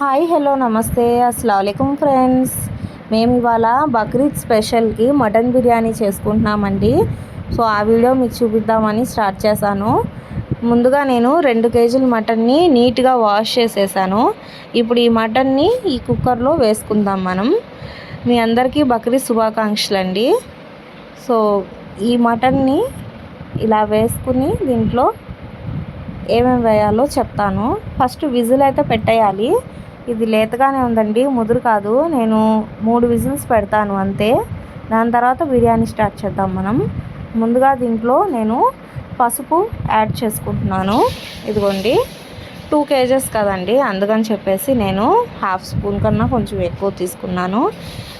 Hi hello నమస్తే. అస్సలం friends. మేము ఇవాళ బక్రీద్ స్పెషల్కి మటన్ బిర్యానీ చేసుకుంటున్నామండి. సో ఆ వీడియో మీకు చూపిద్దామని స్టార్ట్ చేశాను. ముందుగా నేను రెండు కేజీల మటన్ని నీట్గా వాష్ చేసేసాను. ఇప్పుడు ఈ మటన్ని ఈ కుక్కర్లో వేసుకుందాం మనం. మీ అందరికీ బక్రీద్ శుభాకాంక్షలు అండి సో ఈ మటన్ని ఇలా వేసుకుని దీంట్లో ఏమేమి వేయాలో చెప్తాను. ఫస్ట్ విజిల్ అయితే పెట్టేయాలి. ఇది లేతగానే ఉందండి ముదురు కాదు. నేను మూడు విజిల్స్ పెడతాను అంతే. దాని తర్వాత బిర్యానీ స్టార్ట్ చేద్దాం మనం. ముందుగా దీంట్లో నేను పసుపు యాడ్ చేసుకుంటున్నాను. ఇదిగోండి. టూ కేజెస్ కదండి అందుకని చెప్పేసి నేను హాఫ్ స్పూన్ కన్నా కొంచెం ఎక్కువ తీసుకున్నాను.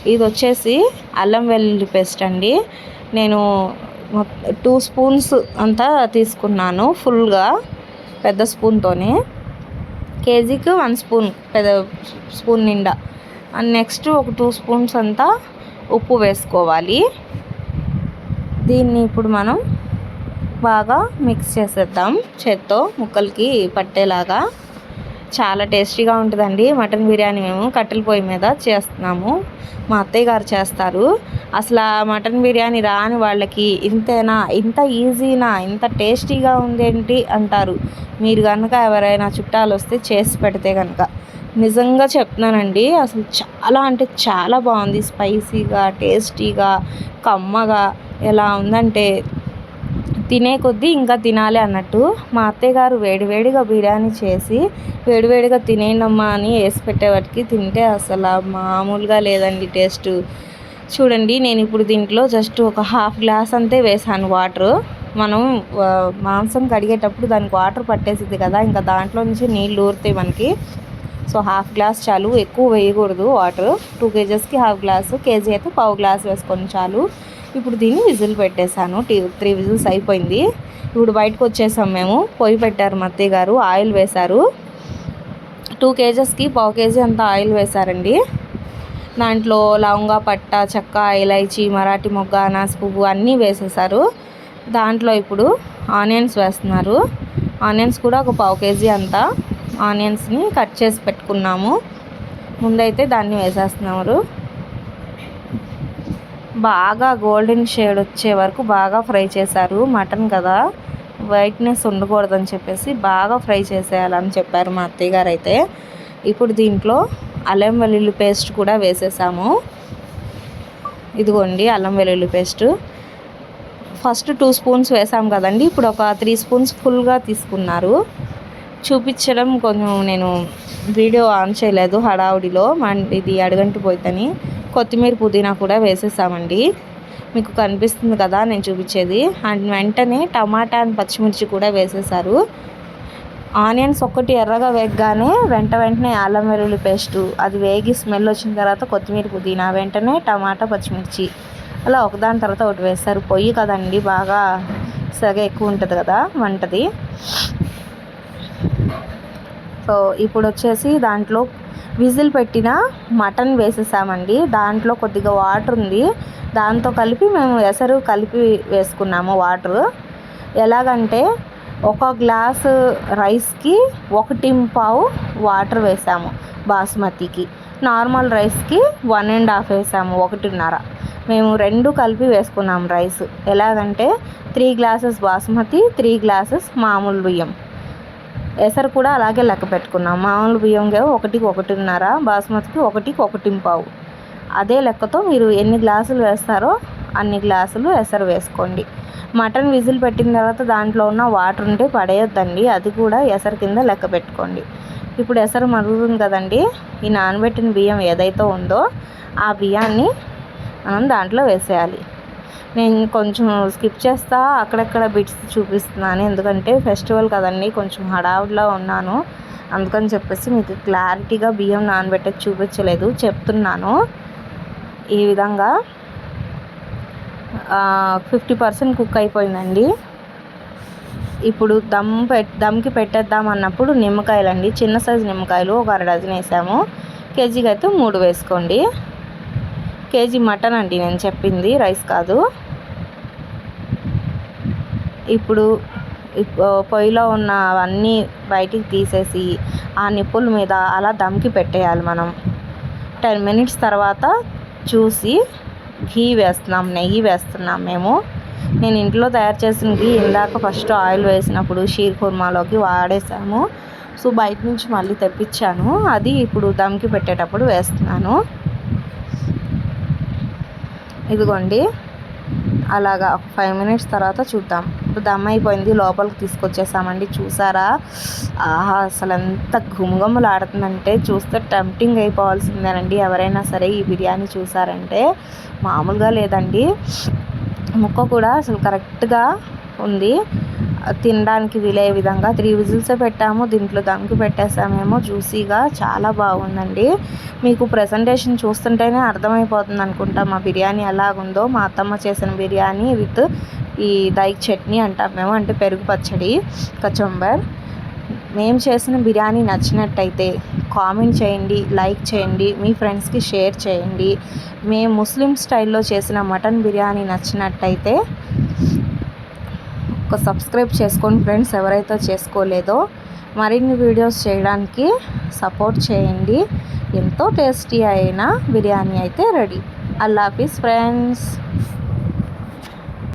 ఇది వచ్చేసి అల్లం వెల్లుల్లి పేస్ట్ అండి. నేను టూ స్పూన్స్ అంతా తీసుకున్నాను ఫుల్గా పెద్ద స్పూన్తోనే. కేజీకి వన్ స్పూన్ పెద్ద స్పూన్ నిండా. అండ్ నెక్స్ట్ ఒక టూ స్పూన్స్ అంతా ఉప్పు వేసుకోవాలి. దీన్ని ఇప్పుడు మనం బాగా మిక్స్ చేసేద్దాం. చేత్తో ముక్కలకి పట్టేలాగా చాలా టేస్టీగా ఉంటుందండి. మటన్ బిర్యానీ మేము కట్టెల పొయ్యి మీద చేస్తున్నాము. మా అత్తయ్య గారు చేస్తారు. అసలు మటన్ బిర్యానీ రాని వాళ్ళకి ఇంతేనా ఇంత ఈజీనా ఇంత టేస్టీగా ఉందేంటి అంటారు. మీరు కనుక ఎవరైనా చుట్టాలు వస్తే చేసి పెడితే కనుక నిజంగా చెప్తున్నానండి అసలు చాలా అంటే చాలా బాగుంది. స్పైసీగా టేస్టీగా కమ్మగా ఎలా ఉందంటే తినే కొద్దీ ఇంకా తినాలి అన్నట్టు మా అత్తయ్య గారు వేడివేడిగా బిర్యానీ చేసి వేడివేడిగా తినేయండమ్మా అని వేసి పెట్టేవాటికి తింటే అసలు మామూలుగా లేదండి టేస్ట్. చూడండి నేను ఇప్పుడు దీంట్లో జస్ట్ ఒక హాఫ్ గ్లాస్ అంతే వేసాను వాటర్ మనం మాంసం కడిగేటప్పుడు దానికి వాటర్ పట్టేసింది కదా ఇంకా దాంట్లో నుంచి నీళ్ళు ఊరుతాయి మనకి. సో హాఫ్ గ్లాస్ చాలు ఎక్కువ వేయకూడదు వాటర్ టూ కేజెస్కి హాఫ్ గ్లాసు కేజీ అయితే పావు గ్లాస్ వేసుకొని చాలు. ఇప్పుడు దీన్ని విజిల్ పెట్టేశాను. టీ త్రీ విజిల్స్ అయిపోయింది. ఇప్పుడు బయటకు వచ్చేసాం మేము. పొయ్యి పెట్టారు మత్తయ్య గారు. ఆయిల్ వేశారు. టూ కేజెస్కి పావు కేజీ అంత ఆయిల్ వేశారండి. దాంట్లో లవంగా పట్ట చెక్క ఇలైచి మరాఠీ మొగ్గ అనాస్ పువ్వు అన్నీ వేసేసారు దాంట్లో ఇప్పుడు ఆనియన్స్ వేస్తున్నారు. ఆనియన్స్ కూడా ఒక పావు కేజీ అంతా ఆనియన్స్ని కట్ చేసి పెట్టుకున్నాము. ముందైతే దాన్ని వేసేస్తున్నారు. బాగా గోల్డెన్ షేడ్ వచ్చే వరకు బాగా ఫ్రై చేశారు. మటన్ కదా. వైట్నెస్ ఉండకూడదని చెప్పేసి బాగా ఫ్రై చేసేయాలని చెప్పారు మా అత్తయ్య గారు అయితే. ఇప్పుడు దీంట్లో అల్లం వెల్లుల్లి పేస్ట్ కూడా వేసేసాము. ఇదిగోండి అల్లం వెల్లుల్లి పేస్ట్. ఫస్ట్ టూ స్పూన్స్ వేసాం కదండి. ఇప్పుడు ఒక త్రీ స్పూన్స్ ఫుల్గా తీసుకున్నారు. చూపించడం కొంచెం నేను వీడియో ఆన్ చేయలేదు హడావుడిలో. ఇది అడగంటి పోయితని. కొత్తిమీర పుదీనా కూడా వేసేసామండి. మీకు కనిపిస్తుంది కదా నేను చూపించేది. అండ్ వెంటనే టమాటా అండ్ పచ్చిమిర్చి కూడా వేసేసారు. ఆనియన్స్ ఒక్కటి ఎర్రగా వేగగానే వెంట వెంటనే అల్లం వెల్లుల్లి పేస్టు అది వేగి స్మెల్ వచ్చిన తర్వాత కొత్తిమీర పుదీనా వెంటనే టమాటా పచ్చిమిర్చి అలా ఒకదాని తర్వాత ఒకటి వేస్తారు. పొయ్యి కదండి బాగా సగ ఎక్కువ ఉంటుంది కదా వంటది. సో ఇప్పుడు వచ్చేసి దాంట్లో విజిల్ పెట్టిన మటన్ వేసేసామండి. దాంట్లో కొద్దిగా వాటర్ ఉంది. దాంతో కలిపి మేము ఎసరు కలిపి వేసుకున్నాము వాటర్. ఎలాగంటే ఒక గ్లాసు రైస్కి ఒకటి పావు వాటర్ వేసాము బాస్మతికి. నార్మల్ రైస్కి వన్ అండ్ హాఫ్ వేసాము ఒకటిన్నర. మేము రెండు కలిపి వేసుకున్నాం రైస్. ఎలాగంటే three glasses basmati three glasses మామూలు బియ్యం. ఎసరు కూడా అలాగే లెక్క పెట్టుకున్నాం. మామూలు బియ్యంగా ఒకటికి ఒకటిన్నర బాస్మతికి ఒకటికి ఒకటి పావు. అదే లెక్కతో మీరు ఎన్ని గ్లాసులు వేస్తారో అన్ని గ్లాసులు ఎసరు వేసుకోండి. మటన్ విజిల్ పెట్టిన తర్వాత దాంట్లో ఉన్న వాటర్ ఉంటే పడేయొద్దండి. అది కూడా ఎసరు కింద లెక్క పెట్టుకోండి. ఇప్పుడు ఎసరు మరుగుతుంది కదండి. ఈ నానబెట్టిన బియ్యం ఏదైతే ఉందో ఆ బియ్యాన్ని మనం దాంట్లో వేసేయాలి. నేను కొంచెం స్కిప్ చేస్తా అక్కడక్కడ బిట్స్ చూపిస్తున్నాను. ఎందుకంటే ఫెస్టివల్ కదండి కొంచెం హడావుడిలో ఉన్నాను. అందుకని చెప్పేసి మీకు క్లారిటీగా బియ్యం నానబెట్టక చూపించలేదు చెప్తున్నాను. ఈ విధంగా ఫిఫ్టీ పర్సెంట్ కుక్ అయిపోయిందండి. ఇప్పుడు దమ్ పెట్ దమ్కి పెట్టేద్దాం అన్నప్పుడు నిమ్మకాయలు అండి చిన్న సైజు నిమ్మకాయలు ఒక అర డజన్ వేసాము. కేజీకి అయితే మూడు వేసుకోండి. కేజీ మటన్ అండి నేను చెప్పింది రైస్ కాదు. ఇప్పుడు పొయ్యిలో ఉన్న అవన్నీ బయటికి తీసేసి ఆ నిప్పుల మీద అలా దమ్కి పెట్టేయాలి మనం. టెన్ మినిట్స్ తర్వాత చూసి ఘీ వేస్తున్నాం నెయ్యి వేస్తున్నాం మేము. నేను ఇంట్లో తయారు చేసిన ఘీ ఇందాక ఫస్ట్ ఆయిల్ వేసినప్పుడు షీర్ కుర్మాలోకి వాడేసాము సో బయట నుంచి మళ్ళీ తెప్పించాను. అది ఇప్పుడు దమ్కి పెట్టేటప్పుడు వేస్తున్నాను. ఇదిగోండి. అలాగా ఒక ఫైవ్ మినిట్స్ తర్వాత చూద్దాం. ఇప్పుడు దమ్ అయిపోయింది. లోపలికి తీసుకొచ్చేసామండి. చూసారా? ఆహా అసలు ఎంత ఘుమఘుమలాడుతుందంటే చూస్తే టెంప్టింగ్ అయిపోవాల్సిందేనండి. ఎవరైనా సరే ఈ బిర్యానీ చూసారంటే మామూలుగా లేదండి. ముక్క కూడా అసలు కరెక్ట్గా ఉంది. తినడానికి వీలయ్యే విధంగా త్రీ విజిల్సే పెట్టాము. దీంట్లో దమ్కి పెట్టేసామేమో. జ్యూసీగా చాలా బాగుందండి. మీకు ప్రజెంటేషన్ చూస్తుంటేనే అర్థమైపోతుంది అనుకుంటా. మా బిర్యానీ ఎలాగుందో. మా అత్తమ్మ చేసిన బిర్యానీ విత్ ఈ దైక్ చట్నీ అంటాం మేము అంటే పెరుగు పచ్చడి కచంబర్. మేము చేసిన బిర్యానీ నచ్చినట్టయితే కామెంట్ చేయండి లైక్ చేయండి మీ ఫ్రెండ్స్కి షేర్ చేయండి. మేము ముస్లిం స్టైల్లో చేసిన మటన్ బిర్యానీ నచ్చినట్టయితే ఒక సబ్స్క్రైబ్ చేసుకోండి ఫ్రెండ్స్ ఎవరైతే చేసుకోలేదో మరిన్ని వీడియోస్ చేయడానికి సపోర్ట్ చేయండి. ఎంతో టేస్టీ అయిన బిర్యానీ అయితే రెడీ. అల్లా హాఫీస్ ఫ్రెండ్స్.